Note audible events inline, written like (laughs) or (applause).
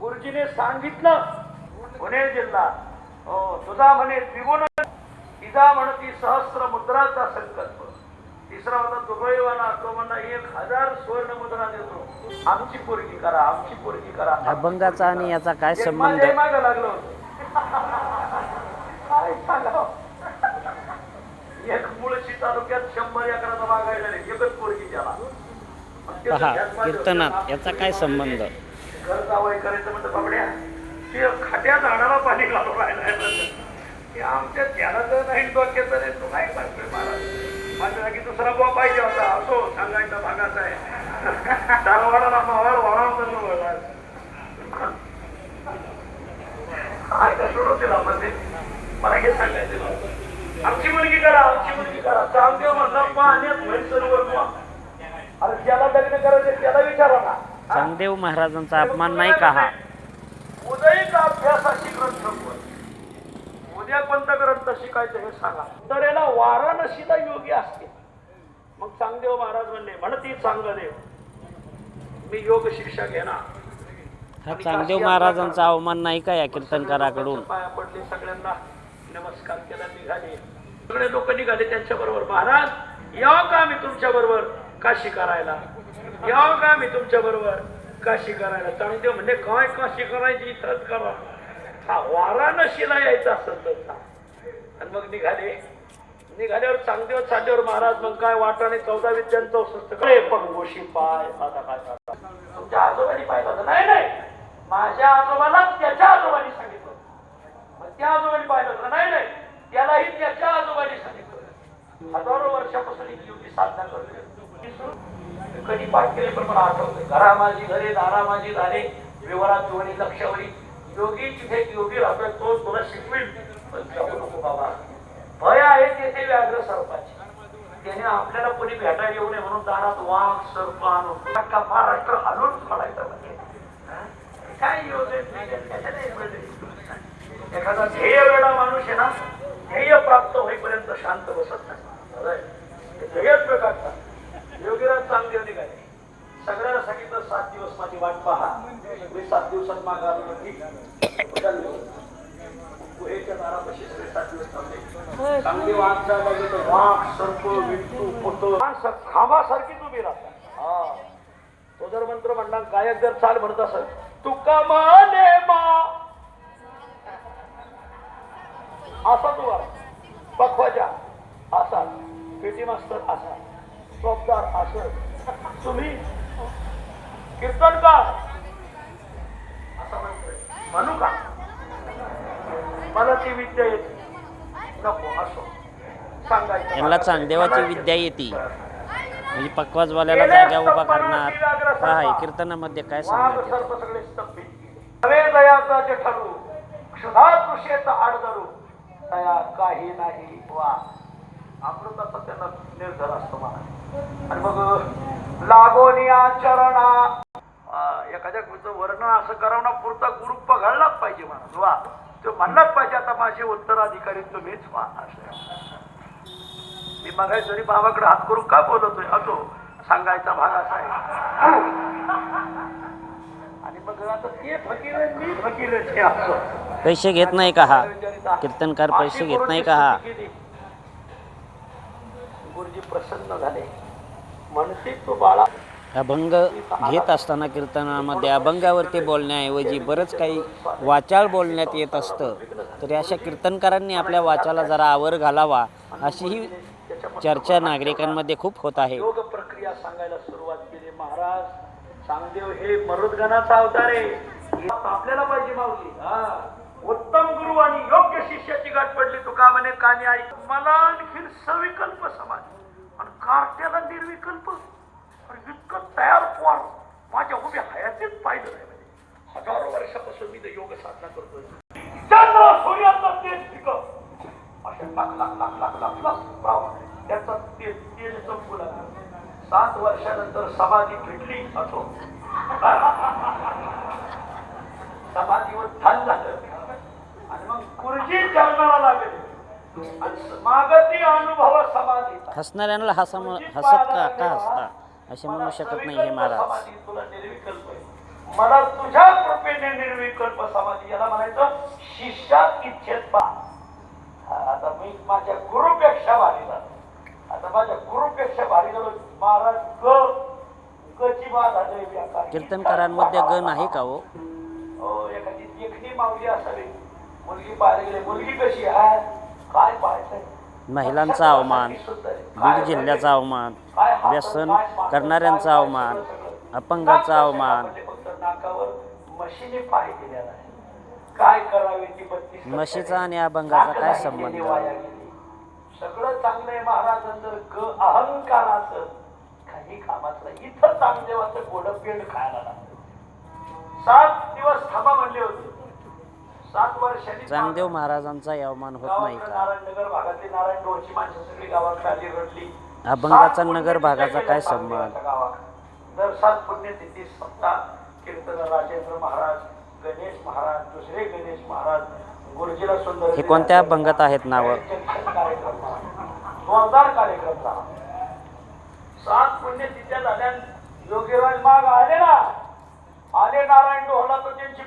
गुरुजीने सांगितलं पुणे जिल्हा. हो तुझा म्हणे त्रिगुण तिचा म्हणती सहस्र मुद्राचा संकल्प. तिसरा होता दुबईवाला तो म्हणला एक हजार सुवर्ण मुद्रा देतो. आमची पोरगी करा आमची पोरगी करा. अभंगाचा आणि याचा काय संबंध? लागलं होतं. (laughs) काय सांगावं? मुळशी तालुक्यात शंभर एकराचा मागायला नाही एकच पोरगी त्याला. पहा कीर्तनात याचा काय संबंध? घर करायचं म्हणतं बाबड्या ते खाट्या झाडाला पाणी घालून राहिलाय. ते आमच्या ध्यानाचं नाही डोक्याचं नाही. तू काय करतोय महाराज? माझ्या की दुसरा बुवा पाहिजे होता. असो सांगायचा भागाचा आहे. (laughs) दारवाडाला मावाळ वाढवतो काय का सोडू तिला म्हणजे मला हे सांगायचं नव्हतं. आमची मुलगी करा आमची मुलगी करा. चांगदेव म्हणला पाण्यात म्हैस सरोवर. अरे ज्याला लग्न करायचं त्याला विचारा ना? चांगदेव महाराजांचा अपमान नाही का हा? उदयिक अभ्यासाची ग्रंथ? उद्या कोणता ग्रंथ शिकायचं हे सांगा. तर याला वाराणसीला योगी असते मग चांगदेव महाराज म्हणले म्हणती चांगदेव मी योग शिक्षा घेणार. हा चांगदेव महाराजांचा अवमान नाही का या कीर्तनकाराकडून? पाया पडले सगळ्यांना. नमस्कार केला निघाले. सगळे लोक निघाले त्यांच्या बरोबर महाराज याव का मी तुमच्या बरोबर काशी करायला? याव का मी तुमच्या बरोबर काशी करायला? चांगदेव म्हणजे काय काशी करायची? इथंच करा. हा वाराणशीला यायचा असेल तर आणि मग निघाले. निघाल्यावर चांगदेव चालल्यावर महाराज मग काय वाटाने चौदा विद्यांचं चौसष्ट. काय पण गोशी पाय आता काय तुमच्या आजोबांनी पाहिलं होतं. नाही नाही. माझ्या आजोबाला त्याच्या आजोबांनी सांगितलं मग त्या आजोबांनी पाहिलं होतं. नाही नाही. त्यालाही त्याच्या आजोबाने सांगितलं. हजारो वर्षापासून ही युती साधना करते कधी पाठ केले पण मला आठवतंय घरा माझी घरे दारा माझी दारे व्यवहारात जोडी लक्षावरी योगी तिथे योगी राहतोय तो तुला शिकवेल पण जाऊ नको बाबा. भय आहे तेथे व्याघ्र सर्पाची. त्याने आपल्याला कोणी भेटायला येऊ नये म्हणून दारात वाघ सर्प आणून अख्खा महाराष्ट्र हलवून सोडायचा म्हणजे. काय योजना? एखादा ध्येय वेळा माणूस आहे ना ध्येय प्राप्त होईपर्यंत शांत बसत नाही. बरं आहे? ते ध्येयच बेकाढतात योगीराज चांगदेव निघाले सगळ्याला सांगितलं सात दिवस माझी वाट पहा. मी सात दिवसात मागायला गुहेच्या दारापाशी सगळे सात दिवस थांबले. चांगली वाघ जायला गेलो वाघ सर्प विंटू पोतो माणसं खांबासारखीच उभी राहतात हा. तो जर मंत्र म्हणला गायक जर चाल म्हणत असेल तुका माने मा. असा तू. पखवाजा असा. पेटी मास्तर असा. चौकदार असं. तुम्ही कीर्तनकार. असं म्हणतोय. म्हणू का? मला ती विद्या येते. नको असो. सांगायचं यांना चांगदेवाची विद्या येते. म्हणजे पक्वाजवाल्याला जाग्या उभा करणार. हे कीर्तनामध्ये काय. सर्प सगळे स्तंभित. नवे दयाचा जे ठरू क्षुधा तृषेचा आड धरू दया काही नाही. वा. अमृताचा त्यांना निर्धार असतो मला आणि मग लागोनिया चरणा. एखाद्या गुरुचं वर्णन असं करावं ना पुरता गुरुप्प पघडलाच पाहिजे म्हणा. वा. तो म्हणलाच पाहिजे आता माझे उत्तराधिकारी तुम्हीच वा असं मी मगाय जरी बाबाकडे हात करून का बोलतोय? असो सांगायचा भाग असा आहे. आणि मग आता ते फकीर मी फकीर हे असो. पैसे घेत नाही का हा? कीर्तनकार पैसे घेत नाही का हा? गुरुजी प्रसन्न झाले. तो बाळा. अभंग घेत असताना कीर्तनामध्ये अभंगावरती बोलण्याऐवजी बरंच काही वाचाळ बोलण्यात येत असतं. तर अशा कीर्तनकारांनी आपल्या वाचाला जरा आवर घालावा अशी ही चर्चा नागरिकांमध्ये खूप होत आहे. योग प्रक्रिया सांगायला सुरुवात केली. महाराज चांगदेव हे मरुदगणाचा अवतार आहे. आपल्याला पाहिजे माऊली. हा. उत्तम गुरु आणि योग्य शिष्याची गाठ पडली तुका म्हणे काने आई. मला आणखीन सविकल्प समाज आणि कार्ट्याला निर्विकल्प? इतकं तयार पोर. माझ्या उभ्या हयातीच पाहिलं नाही म्हणजे हजारो वर्षापासून मी ते योग साधना करतोय. चंद्र सूर्याचं तेज पिक. अशा लाख लाख लाख लाख लाख लाख त्याचा तेज तेज संपू लागलं सात वर्षानंतर समाधी भेटली असो. (laughs) समाधीवर छान झालं. गुरुजी जन्माला लागले. आणि मागती अनुभव समाधी. हसणाऱ्यांना हसम हसत का का हसता? असे म्हणू शकत नाही हे महाराज. तुला निर्विकल्प. मला तुझ्या कृपेने निर्विकल्प समाधी. याला म्हणायचं शिष्यात इच्छेत पा आता मी माझ्या गुरुपेक्षा भारी झालो. आता माझ्या गुरुपेक्षा भारी झालो. महाराज ग. गची बाध. कीर्तनकारांमध्ये गण आहे का हो? हो एखादी देखणी माऊली असावी. मुलगी पाहायला गेली मुलगी कशी आहे? काय महिलांचा अवमान बीड जिल्ह्याचा अवमान व्यसन करणाऱ्यांचा अवमान अपंगाचा अवमान. काय करावे ती म्हशीचा आणि अभंगाचा काय संबंध. सगळं चांगलं आहे ग अहंकाराचं. काही कामाचं. इथं चांगदेवाचं खायला लागलं. सात दिवस थांबा म्हणले होते. चांगदेव महाराजांचा अवमान होत नाही का? अभंगाचा नगर भागाचा काय संबंध? दर सात पुण्यतिथी सप्ताह कीर्तन राजेंद्र महाराज गणेश महाराज दुसरे गणेश महाराज गुरुजीला सुंदर हे कोणत्या अभंगात आहेत नावं? जोरदार कार्यक्रम झाला. सात पुण्यतिथ्या झाल्या. योगीराज माग आले ना आले नारायण डोहला तर त्यांची